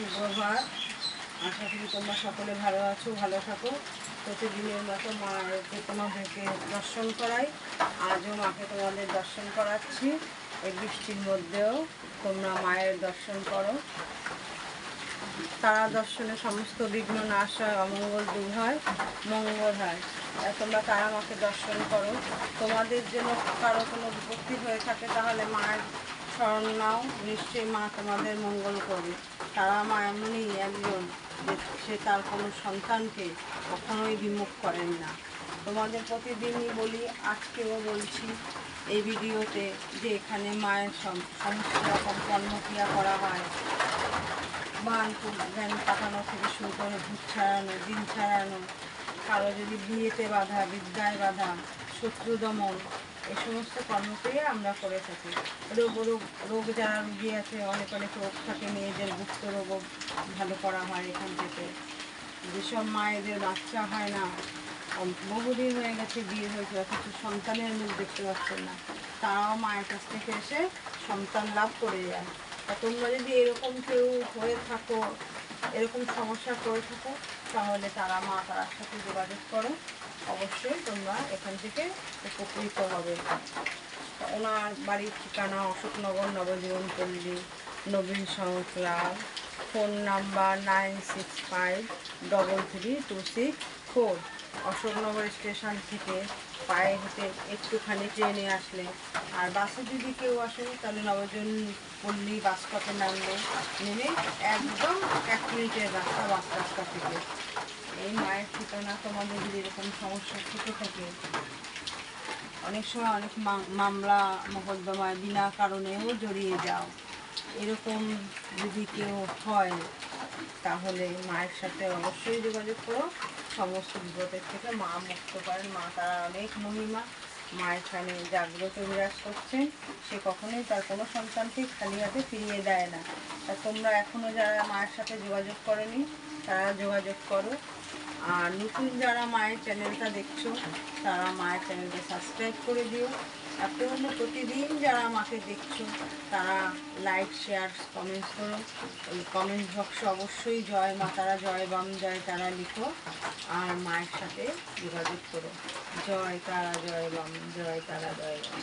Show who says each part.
Speaker 1: সুপ্রভাত আশা করি তোমরা সকলে ভালো আছো, ভালো থাকো। প্রতিদিনের মতো মাকে তোমাদেরকে দর্শন করাই। আজও মাকে তোমাদের দর্শন করাচ্ছি। এই বৃষ্টির মধ্যেও তোমরা মায়ের দর্শন করো। তারা দর্শনে সমস্ত বিঘ্ন, নাশ হয়, অমঙ্গল দূর হয়, মঙ্গল হয়। তোমরা তারা মাকে দর্শন করো। তোমাদের জন্য কারও কোনো বিপত্তি হয়ে থাকে, তাহলে মায়ের স্মরণ নাও, নিশ্চয়ই মা তোমাদের মঙ্গল করবে। তারা মা এমনই একজন যে সে তার কোনো সন্তানকে কখনোই বিমুখ করেন না। তোমাদের প্রতিদিনই বলি, আজকেও বলছি এই ভিডিওতে যে এখানে মায়ের সমস্ত রকম কর্মক্রিয়া করা হয়। বান জ্ঞান পাঠানো থেকে শুরু করে ভূত ছাড়ানো দিন ছাড়ানো, কারও যদি বিয়েতে বাধা, বিদ্যায় বাধা, শত্রু দমন এই সমস্ত কর্মক্রিয়া আমরা করে থাকি। রোগ রোগ রোগ যারা রুগী আছে, অনেক অনেক রোগ থাকে, মেয়েদের গুপ্ত রোগও ভালো করা হয় এখান থেকে। যেসব মায়েদের বাচ্চা হয় না বহুদিন হয়ে গেছে বিয়ে হয়েছে, অথচ সন্তানের মুখ দেখতে পাচ্ছেন না। তারাও মায়ের কাছ থেকে এসে সন্তান লাভ করে যায়। তোমরা যদি এরকম কেউ হয়ে থাকো এরকম সমস্যা করে থাকো, তাহলে তারা মা তারার সাথে যোগাযোগ করো। অবশ্যই তোমরা এখান থেকে উপকৃত হবে। ওনার বাড়ির ঠিকানা অশোকনগর নবজীবন পল্লী Nabin সংক্লাব phone number nine six five double three two six four. Ashoknagar station থেকে পায়ে হেঁটে একটুখানি ট্রেনে আসলে। আর বাসে যদি কেউ আসে, তাহলে নবজন পল্লী বাস স্টপে নামলে নেমে একদম এক মিনিটের রাস্তা বাস রাস্তা থেকে। এই মায়ের ঠিকানা তোমাদের যদি এরকম সমস্যা থেকে থাকে। অনেক সময় অনেক মামলা, মোকদ্দমায় বিনা কারণেও জড়িয়ে যাও। এরকম যদি কেউ হয়, তাহলে মায়ের সাথে অবশ্যই যোগাযোগ করো। সমস্ত বিপদের থেকে মা মুক্ত করেন। মা তারা অনেক মহিমা। মা এখানে জাগ্রত বিরাজ করছেন। সে কখনোই তার কোনো সন্তানকে খালি হাতে ফিরিয়ে দেয় না। তা তোমরা এখনও যারা মায়ের সাথে যোগাযোগ করনি, তারা যোগাযোগ করো। আর নতুন যারা মায়ের চ্যানেলটা দেখছ, তারা মায়ের চ্যানেলটা সাবস্ক্রাইব করে দিও। আর তোমরা প্রতিদিন যারা মাকে দেখছ, তারা লাইক শেয়ার কমেন্টস করো। ওই কমেন্ট বক্সে অবশ্যই জয় মা, তারা জয় বাম, জয় তারা লিখো। আর মায়ের সাথে যোগাযোগ করো। জয় তারা জয় বাম, জয় তারা জয় বাম।